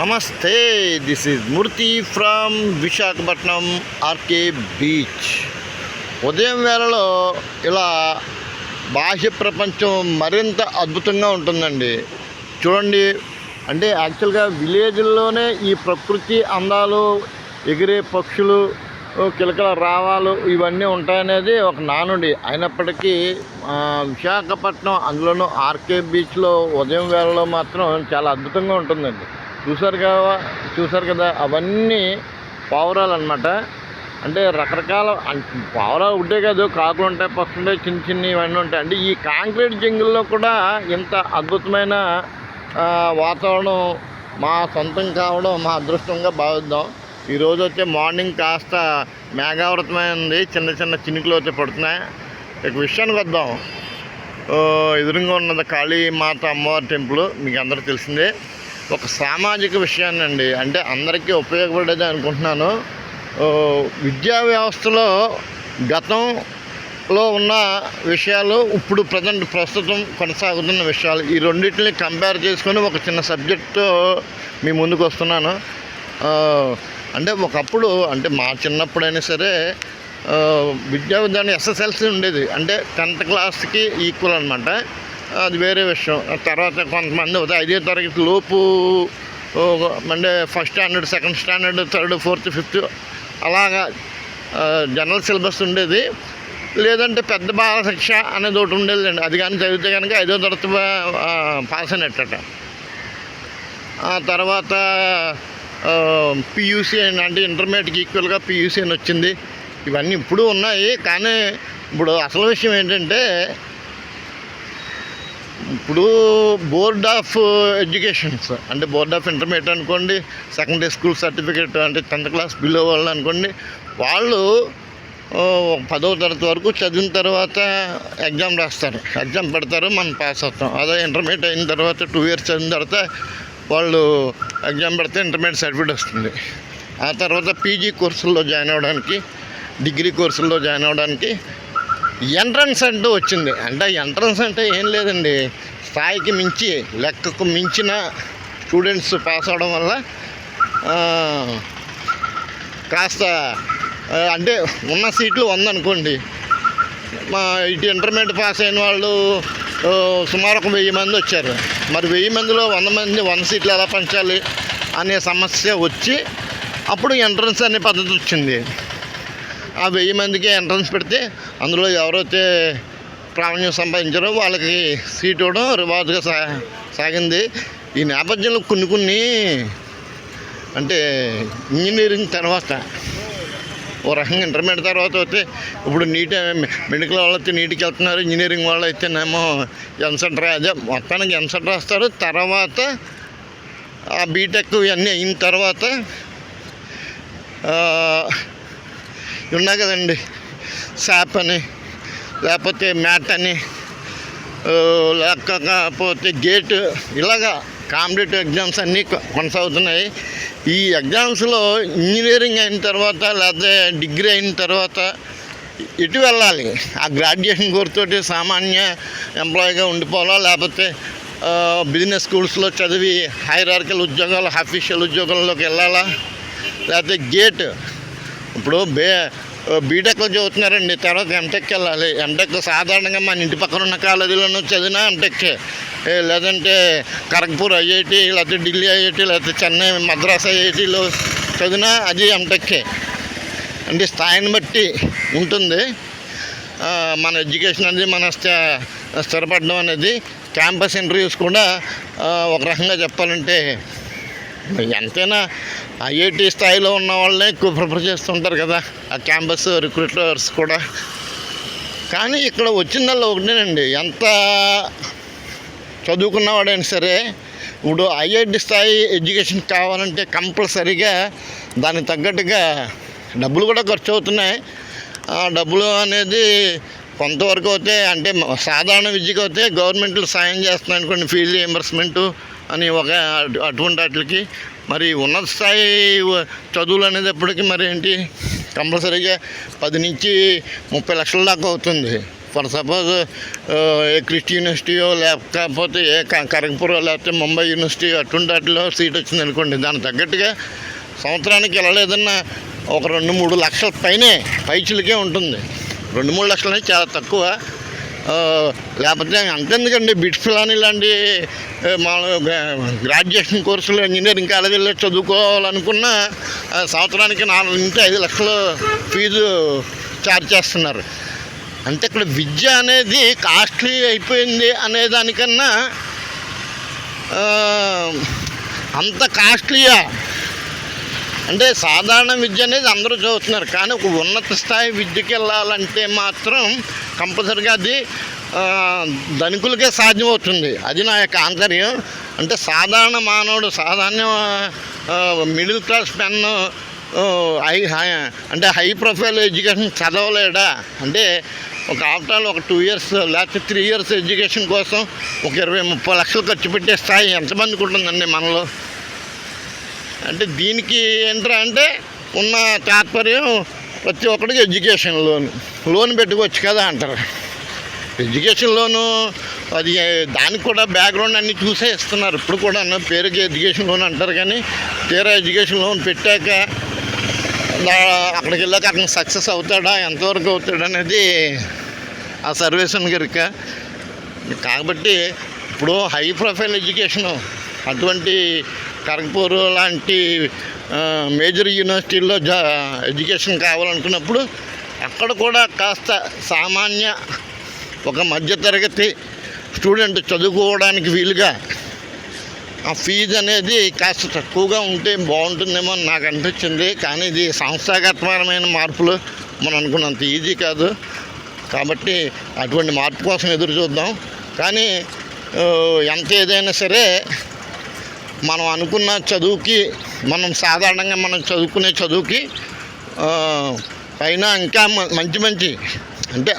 నమస్తే this is Murthy from Visakhapatnam RK beach ఉదయం వేళలో ఇలా బాహ్య ప్రపంచం మరింత అద్భుతంగా ఉంటుందండి. చూడండి అంటే యాక్చువల్గా విలేజ్ల్లోనే ఈ ప్రకృతి అందాలు ఎగిరే పక్షులు కిలకల రావాలు ఇవన్నీ ఉంటాయనేది ఒక నానుడి. అయినప్పటికీ విశాఖపట్నం అందులోనూ ఆర్కే బీచ్లో ఉదయం వేళలో మాత్రం చాలా అద్భుతంగా ఉంటుందండి. చూసారు కదా చూసారు కదా అవన్నీ పావురాలు అనమాట అంటే రకరకాల పావురాలు ఉంటే కాదు కాకులు ఉంటాయి పక్షులు ఉంటాయి చిన్న చిన్న ఇవన్నీ ఉంటాయి. అంటే ఈ కాంక్రీట్ జంగిల్లో కూడా ఇంత అద్భుతమైన వాతావరణం మా సొంతం కావడం మా అదృష్టంగా భావిద్దాం. ఈరోజు వచ్చే మార్నింగ్ కాస్త మేఘావృతమైంది చిన్న చిన్న చినుకులు వచ్చి పడుతున్నాయి. ఇక విషయానికి వద్దాం. ఎదురుగా ఉన్నది కాళీ మాత అమ్మవారి టెంపుల్ మీకు అందరూ తెలిసిందే. ఒక సామాజిక విషయాన్ని అండి అంటే అందరికీ ఉపయోగపడేది అనుకుంటున్నాను. విద్యా వ్యవస్థలో గతంలో ఉన్న విషయాలు ఇప్పుడు ప్రజెంట్ ప్రస్తుతం కొనసాగుతున్న విషయాలు ఈ రెండింటిని కంపేర్ చేసుకొని ఒక చిన్న సబ్జెక్టు మీ ముందుకు వస్తున్నాను. అంటే ఒకప్పుడు అంటే మా చిన్నప్పుడైనా సరే విద్యా విధానం ఎస్ఎస్ఎల్సి ఉండేది. అంటే టెన్త్ క్లాస్కి ఈక్వల్ అనమాట అది వేరే విషయం. తర్వాత కొంతమంది ఐదో తరగతి లోపు అంటే first standard second standard third fourth fifth అలాగా జనరల్ సిలబస్ ఉండేది. లేదంటే పెద్ద బాల శిక్ష అనేది ఒకటి ఉండేది అండి అది కానీ చదివితే కనుక ఐదో తరగతి పాస్ అయినట్టట. ఆ తర్వాత పియూసీ అని అంటే ఇంటర్మీడియట్కి ఈక్వల్గా పియూసీ అని వచ్చింది. ఇవన్నీ ఇప్పుడు ఉన్నాయి. కానీ ఇప్పుడు అసలు విషయం ఏంటంటే ఇప్పుడు బోర్డ్ ఆఫ్ ఎడ్యుకేషన్స్ అంటే బోర్డ్ ఆఫ్ ఇంటర్మీడియట్ అనుకోండి సెకండరీ స్కూల్ సర్టిఫికేట్ అంటే టెన్త్ క్లాస్ బిలో వాళ్ళు అనుకోండి వాళ్ళు పదవ తరగతి వరకు చదివిన తర్వాత ఎగ్జామ్ రాస్తారు. ఎగ్జామ్ పెడతారు మనం పాస్ అవుతాం. అదే ఇంటర్మీడియట్ అయిన తర్వాత టూ ఇయర్స్ చదివిన తర్వాత వాళ్ళు ఎగ్జామ్ పెడితే ఇంటర్మీడియట్ సర్టిఫికేట్ వస్తుంది. ఆ తర్వాత పీజీ కోర్సుల్లో జాయిన్ అవ్వడానికి డిగ్రీ కోర్సుల్లో జాయిన్ అవ్వడానికి ఎంట్రన్స్ అంటూ వచ్చింది. అంటే ఎంట్రన్స్ అంటే ఏం లేదండి. స్థాయికి మించి లెక్కకు మించిన స్టూడెంట్స్ పాస్ అవడం వల్ల కాస్త అంటే ఉన్న సీట్లు ఉందనుకోండి మా ఇటు ఇంటర్మీడియట్ పాస్ అయిన వాళ్ళు సుమారు ఒక వెయ్యి మంది వచ్చారు. మరి వెయ్యి మందిలో వంద మంది వంద సీట్లు ఎలా పంచాలి అనే సమస్య వచ్చి అప్పుడు ఎంట్రన్స్ అనే పద్ధతి వచ్చింది. ఆ వెయ్యి మందికి ఎంట్రన్స్ పెడితే అందులో ఎవరైతే ప్రావీణ్యం సంపాదించారో వాళ్ళకి సీట్ ఇవ్వడం రివాజుగా సా సాగింది. ఈ నేపథ్యంలో కొన్ని కొన్ని అంటే ఇంజనీరింగ్ తర్వాత ఓ రకంగా ఇంటర్మీడియట్ తర్వాత అయితే ఇప్పుడు నీట్ మెడికల్ వాళ్ళు అయితే నీటికి వెళ్తున్నారు ఇంజనీరింగ్ వాళ్ళు అయితేనేమో ఎంసెట్ అదే మొత్తానికి ఎంసెట్ రాస్తారు తర్వాత ఆ బీటెక్ ఇవన్నీ అయిన తర్వాత ఉన్నాయి కదండి శాప్ అని లేకపోతే మ్యాట్ అని లేకపోతే గేట్ ఇలాగా కాంపిటేటివ్ ఎగ్జామ్స్ అన్నీ కొనసాగుతున్నాయి. ఈ ఎగ్జామ్స్లో ఇంజనీరింగ్ అయిన తర్వాత లేకపోతే డిగ్రీ అయిన తర్వాత ఎటు వెళ్ళాలి. ఆ గ్రాడ్యుయేషన్ కోర్సుతోటి సామాన్య ఎంప్లాయీగా ఉండిపోవాలా లేకపోతే బిజినెస్ స్కూల్స్లో చదివి హైరార్కల్ ఉద్యోగాలు అఫీషియల్ ఉద్యోగాల్లోకి వెళ్ళాలా లేకపోతే గేట్ ఇప్పుడు బే బీటెక్లో చదువుతున్నారండి. తర్వాత ఎంటెక్ వెళ్ళాలి. ఎంటెక్ సాధారణంగా మన ఇంటి పక్కన ఉన్న కాలేజీలోనూ చదివినా ఎంటెక్ లేదంటే ఖరగ్పూర్ ఐఐటి లేకపోతే ఢిల్లీ ఐఐటి లేకపోతే చెన్నై మద్రాస్ ఐఐటిలో చదివినా అది ఎంటెక్కే అంటే స్థాయిని బట్టి ఉంటుంది. మన ఎడ్యుకేషన్ అనేది మన స్థ- స్థిరపడడం అనేది క్యాంపస్ ఇంటర్వ్యూస్ కూడా ఒక రకంగా చెప్పాలంటే ఎంతైనా ఐఐటి స్థాయిలో ఉన్న వాళ్ళనే ఎక్కువ ప్రిఫర్ చేస్తుంటారు కదా. ఆ క్యాంపస్ రిక్రూటర్స్ కూడా. కానీ ఇక్కడ వచ్చిందల్లా ఒకటేనండి ఎంత చదువుకున్నవాడైనా సరే ఇప్పుడు ఐఐటి స్థాయి ఎడ్యుకేషన్ కావాలంటే కంపల్సరీగా దానికి తగ్గట్టుగా డబ్బులు కూడా ఖర్చు అవుతున్నాయి. ఆ డబ్బులు అనేది కొంతవరకు అయితే అంటే సాధారణ విద్యకు అయితే గవర్నమెంట్లు సాయం చేస్తున్నాయి అనుకోండి ఫీజు రియంబర్స్మెంటు అని ఒక అటు- అటువంటి వాటికి. మరి ఉన్నత స్థాయి చదువులు అనేది ఎప్పటికీ మరి ఏంటి? కంపల్సరీగా పది నుంచి ముప్పై లక్షల దాకా అవుతుంది. ఫర్ సపోజ్ ఏ క్రిస్టి యూనివర్సిటీయో లేకపోతే ఏ క- లేకపోతే ముంబై యూనివర్సిటీ అటువంటి వాటిలో సీట్ వచ్చింది అనుకోండి దానికి తగ్గట్టుగా సంవత్సరానికి వెళ్ళలేదన్న ఒక రెండు మూడు లక్షల పైనే పైచులకే ఉంటుంది. రెండు మూడు లక్షలు చాలా తక్కువ. లేకపోతే అంతెందుకండి బిట్స్ లాంటి ఇలాంటి గ్రాడ్యుయేషన్ కోర్సులో ఇంజనీరింగ్ కాలేజీలో చదువుకోవాలనుకున్న సంవత్సరానికి నాలుగు నుంచి ఐదు లక్షలు ఫీజు ఛార్జ్ చేస్తున్నారు. అంటే ఇక్కడ విద్య అనేది కాస్ట్లీ అయిపోయింది అనే దానికన్నా అంత కాస్ట్లీయా అంటే సాధారణ విద్య అనేది అందరూ చదువుతున్నారు. కానీ ఒక ఉన్నత స్థాయి విద్యకి వెళ్ళాలంటే మాత్రం కంపల్సరిగా అది ధనికులకే సాధ్యమవుతుంది. అది నా యొక్క ఆంతర్యం. అంటే సాధారణ మానవుడు సాధారణ middle class pen high high అంటే హై ప్రొఫైల్ ఎడ్యుకేషన్ చదవలేడా? అంటే ఒక ఆఫ్టర్ ఒక టూ ఇయర్స్ లేకపోతే త్రీ ఇయర్స్ ఎడ్యుకేషన్ కోసం ఒక ఇరవై ముప్పై లక్షలు ఖర్చు పెట్టే స్థాయి ఎంతమందికి ఉంటుందండి మనలో? అంటే దీనికి ఏంట్రా అంటే ఉన్న తాత్పర్యం ప్రతి ఒక్కడికి ఎడ్యుకేషన్ లోన్ లోన్ పెట్టుకోవచ్చు కదా అంటారు. ఎడ్యుకేషన్ లోను అది దానికి కూడా బ్యాక్గ్రౌండ్ అన్నీ చూసే ఇస్తున్నారు. ఇప్పుడు కూడా పేరుకి ఎడ్యుకేషన్ లోన్ అంటారు కానీ తీరా ఎడ్యుకేషన్ లోన్ పెట్టాక అక్కడికి వెళ్ళాక అతను సక్సెస్ అవుతాడా ఎంతవరకు అవుతాడా అనేది ఆ సర్వేషన్ గరిక కాబట్టి ఇప్పుడు హై ప్రొఫైల్ ఎడ్యుకేషను అటువంటి ఖరగ్పూర్ లాంటి మేజర్ యూనివర్సిటీల్లో జా ఎడ్యుకేషన్ కావాలనుకున్నప్పుడు అక్కడ కూడా కాస్త సామాన్య ఒక మధ్యతరగతి స్టూడెంట్ చదువుకోవడానికి వీలుగా ఆ ఫీజు అనేది కాస్త తక్కువగా ఉంటే బాగుంటుందేమో అని నాకు అనిపించింది. కానీ ఇది సంస్థాగతపరమైన మార్పులు మనం అనుకున్నంత ఈజీ కాదు. కాబట్టి అటువంటి మార్పు కోసం ఎదురు చూద్దాం. కానీ ఎంత ఏదైనా సరే మనం అనుకున్న చదువుకి మనం సాధారణంగా మనం చదువుకునే చదువుకి పైన ఇంకా మంచి మంచి అంటే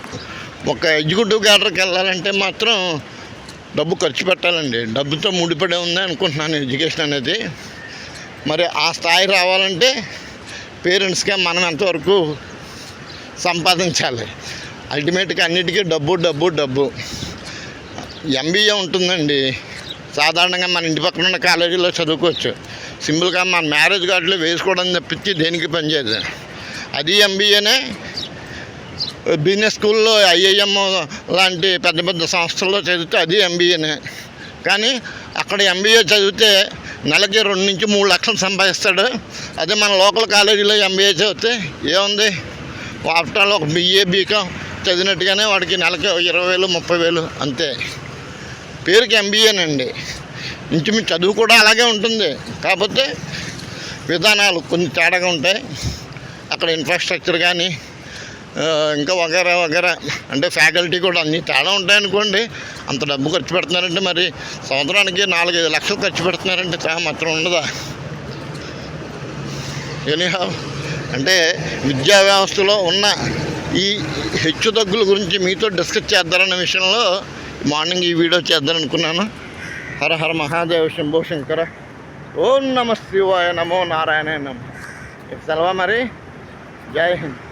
ఒక ఎగ్జిక్యూటివ్ క్యాడర్కి వెళ్ళాలంటే మాత్రం డబ్బు ఖర్చు పెట్టాలండి. డబ్బుతో ముడిపడి ఉంది అనుకుంటున్నాను ఎడ్యుకేషన్ అనేది. మరి ఆ స్థాయి రావాలంటే పేరెంట్స్గా మనం ఎంతవరకు సంపాదించాలి. అల్టిమేట్గా అన్నిటికీ డబ్బు డబ్బు డబ్బు. ఎంబీఏ ఉంటుందండి. సాధారణంగా మన ఇంటి పక్కన ఉన్న కాలేజీలో చదువుకోవచ్చు. సింపుల్గా మన మ్యారేజ్ కార్డులో వేసుకోవడం తప్పించి దేనికి పనిచేయదు అది ఎంబీఏనే బిజినెస్ స్కూల్లో ఐఐఎం లాంటి పెద్ద పెద్ద సంస్థల్లో చదివితే అది ఎంబీఏనే కానీ అక్కడ ఎంబీఏ చదివితే నెలకి రెండు నుంచి మూడు లక్షలు సంపాదిస్తాడు. అదే మన లోకల్ కాలేజీలో ఎంబీఏ చదివితే ఏముంది? ఆఫ్టర్ ఒక బిఏ బీకాం చదివినట్టుగానే వాడికి నెలకి ఇరవై వేలు ముప్పై వేలు అంతే. పేరుకి ఎంబీఏనండి ఇంచుమించు చదువు కూడా అలాగే ఉంటుంది. కాకపోతే విధానాలు కొన్ని తేడాగా ఉంటాయి. అక్కడ ఇన్ఫ్రాస్ట్రక్చర్ కానీ ఇంకా వగేరా వగేరా. అంటే ఫ్యాకల్టీ కూడా అన్ని తేడా ఉంటాయనుకోండి. అంత డబ్బు ఖర్చు పెడుతున్నారంటే మరి సంవత్సరానికి నాలుగైదు లక్షలు ఖర్చు పెడుతున్నారంటే చాలా మాత్రం ఉండదా? ఎనీహా అంటే విద్యా వ్యవస్థలో ఉన్న ఈ హెచ్చు తగ్గుల గురించి మీతో డిస్కస్ చేద్దారన్న విషయంలో మార్నింగ్ ఈ వీడియో చేద్దారనుకున్నాను. హర హర మహాదేవ శంభో శంకర. ఓం నమ శివాయ నమో నారాయణ నమ. సెలవా మరి? జై హింద్.